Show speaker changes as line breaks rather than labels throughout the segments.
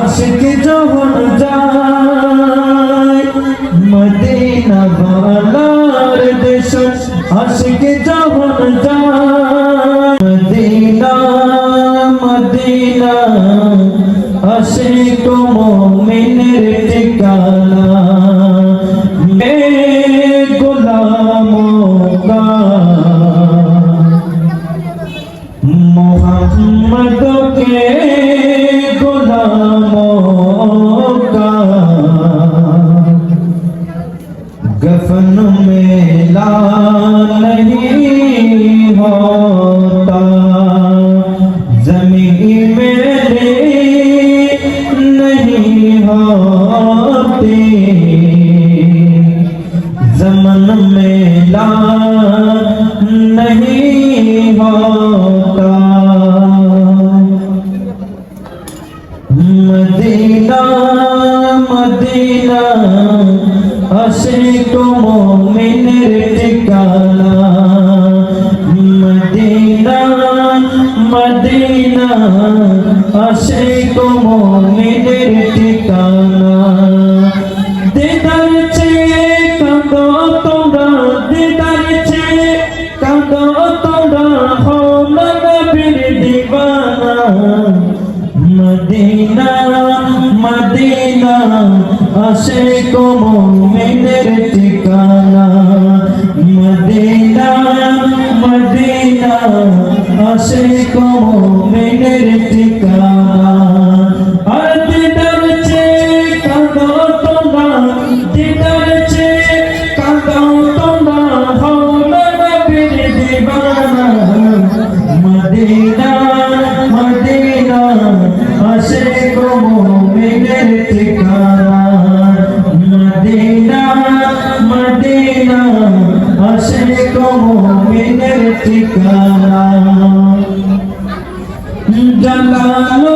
আশিক যখন যায়, মদিনা বালার দেশ আশিক যখন যায়, মদিনা মদিনা, আশিক মোমিনের ঠিকানা। মে গুলামোं کفن میں لا نہیں ہوتا۔ মদিনা মদিনা, আসে তো মনের ঠিকানা। দিদার চেয়ে কাঁদো তোমরা, দিদার চেয়ে কাঁদো তোমরা হল নবীর দিবানা। মদিনা মদিনা, আসে তো মনের আসে মোমিনের ঠিকানা। আর দিদার চেয়ে কাঁদো তোমরা দিদার চেয়ে কাঁদো তোমরা হল নবীর দিবানা। মদিনা মদিনা আসে গো ঠিকানা। মদিনা মদিনা আসে গো ঠিকানা। ভালো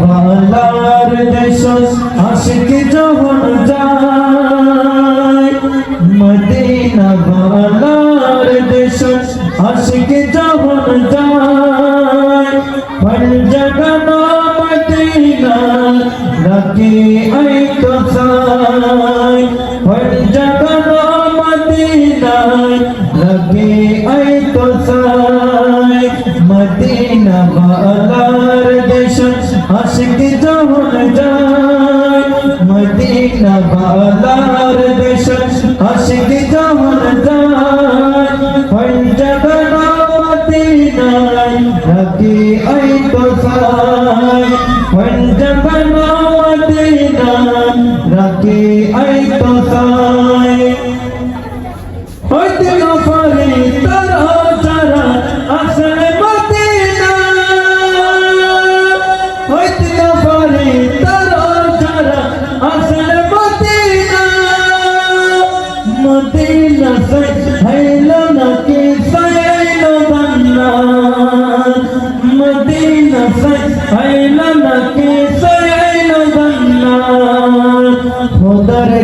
বালার দেশ, আশিক যখন যায়। মদিনা বালার দেশ, আশিক যখন যায়। পঞ্জগনা মদিনা রাখি আই তো সাই পঞ্জগনা মদিনা রাখি আই বালার দেশ আশিক যখন যায় পঞ্জগনা মদিনায় রাখি আই তো সাই পঞ্জগনা মদিনা রাখি আই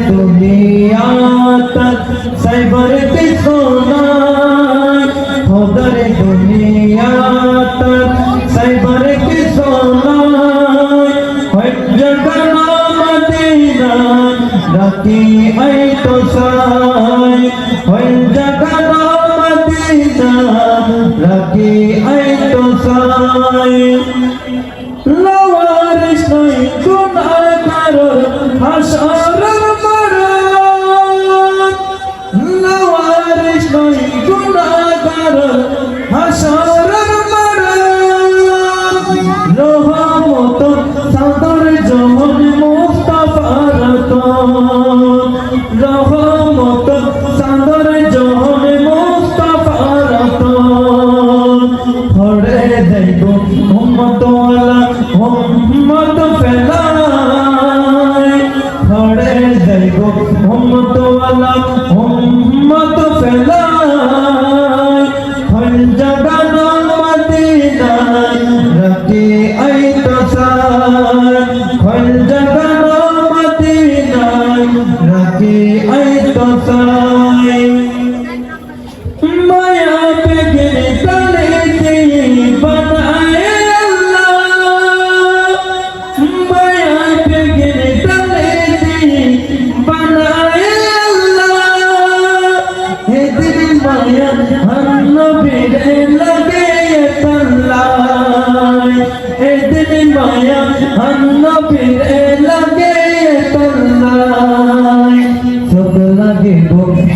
दुनिया तक सबर बिसोना उधर दुनिया तक सबर बिसोना हज करना मदीना राती आई तो साई हज करना मदीना राती आई तो साई लवारिश नहीं गुनाह करो हसन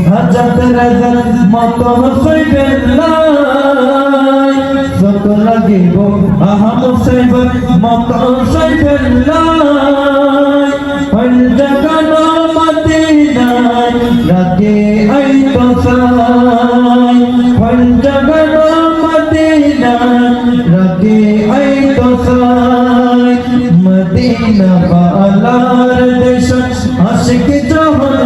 হাজাত রাজাত মত হইবেন নাই। চোখ লাগিব আহম সাইবার মত হইবেন নাই। পঞ্জগন মদিনায় রাগে আই তো সাই পঞ্জগন মদিনায় রাগে আই তো সাই। মদিনা বালার দেশ আশিক জহর